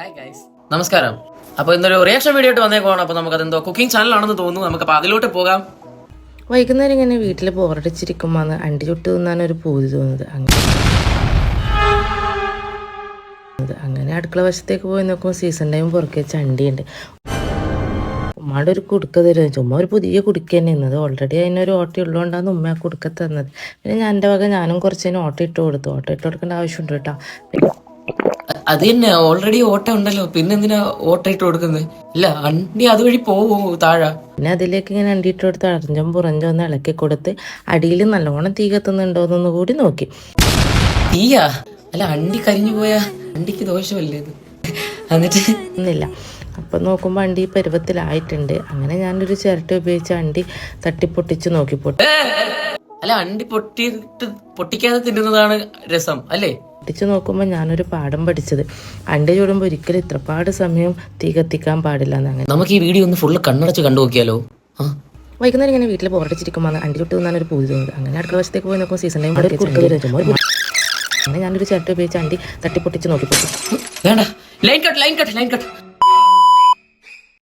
Hi guys നമസ്കാരം. അപ്പോൾ ഇന്നൊരു റിയാക്ഷൻ വീഡിയോ ആയിട്ട് വന്നേക്കുവാണ്. അപ്പോൾ നമുക്ക് അതെന്തോ കുക്കിംഗ് ചാനലാണെന്ന് തോന്നുന്നു. നമുക്ക് അപ്പോൾ അതിലോട്ട് പോകാം. വൈകുന്നേരം ഇങ്ങനെ വീട്ടിൽ ബോറടിച്ചിരിക്കുമ്പോൾ അണ്ടി ചുട്ട് തിന്നാൻ ഒരു പൂതി തോന്നുന്നത് അങ്ങനെ അങ്ങനെ അടുക്കള വശത്തേക്ക് പോയി നോക്കുമ്പോൾ സീസൺ ടൈം പുറക്കെ വെച്ച അണ്ടിയുണ്ട്. ഉമ്മയുടെ ഒരു കുടുക്ക തരുന്നത് ചുമ്മാ ഒരു പുതിയ കുടുക്ക തന്നെ ഇന്നത്. ഓൾറെഡി അതിനൊരു ഓട്ട ഉള്ളതുകൊണ്ടാണ് ഉമ്മ ആ കുടുക്ക തന്നത്. പിന്നെ ഞാൻ എന്റെ വക ഞാനും കുറച്ചതിന് ഓട്ട ഇട്ട് കൊടുത്തു. ഓട്ട ഇട്ട് കൊടുക്കേണ്ട ആവശ്യമുണ്ട് കേട്ടോ. അത് തന്നെ ഓൾറെഡി ഓട്ട ഉണ്ടല്ലോ. പിന്നെ എന്തിനാ ഓട്ട ഇട്ട് കൊടുക്കുന്നത്? ഇല്ല അണ്ടി അതുവഴി പോവോ താഴെ? പിന്നെ അതിലേക്ക് ഇങ്ങനെ അണ്ടിയിട്ട് കൊടുത്ത് അറഞ്ചും പുറഞ്ചും ഒന്ന് ഇളക്കി കൊടുത്ത് അടിയിൽ നല്ലോണം തീ കത്തുന്നുണ്ടോ എന്നൊന്ന് കൂടി നോക്കി. തീയാ? അല്ല അണ്ടി കരിഞ്ഞു പോയാ? അണ്ടിക്ക് ദോഷമല്ലേ ഇത്? എന്നിട്ട്? ഒന്നില്ല അപ്പം നോക്കുമ്പോൾ അണ്ടി പരുവത്തിലായിട്ടുണ്ട്. അങ്ങനെ ഞാനൊരു ചിരട്ട ഉപയോഗിച്ച് അണ്ടി തട്ടിപ്പൊട്ടിച്ച് നോക്കി പൊട്ടി അല്ല അണ്ടി പൊട്ടിയിട്ട് പൊട്ടിക്കാതെ തിന്നുന്നതാണ് രസം അല്ലേ? പഠിച്ചു നോക്കുമ്പോൾ ഞാനൊരു പാഠം പഠിച്ചത്. അണ്ടി ചൂടുമ്പോൾ ഒരിക്കലും ഇത്രപാട് സമയം തീ കത്തിക്കാൻ പാടില്ല എന്ന് അങ്ങനെ. നമുക്ക് ഈ വീഡിയോ ഒന്ന് ഫുള്ള് കണ്ണടച്ച് കണ്ടു നോക്കിയാലോ? ആ. വൈകുന്നേരം ഇങ്ങനെ വീട്ടിൽ പോരടിച്ചിരിക്കുമ്പോൾ അണ്ടി ചുട്ട് തിന്നാൻ ഒരു പൂതി തോന്നുന്നത് അങ്ങനെ അടുക്കള വശത്തേക്ക് പോയി നോക്കുമ്പോൾ സീസൺ ടൈം അങ്ങനെ ഞാനൊരു ചിരട്ട ഉപയോഗിച്ച് അണ്ടി തട്ടിപ്പൊട്ടിച്ച് നോക്കി വേണ്ട. Line cut line cut line cut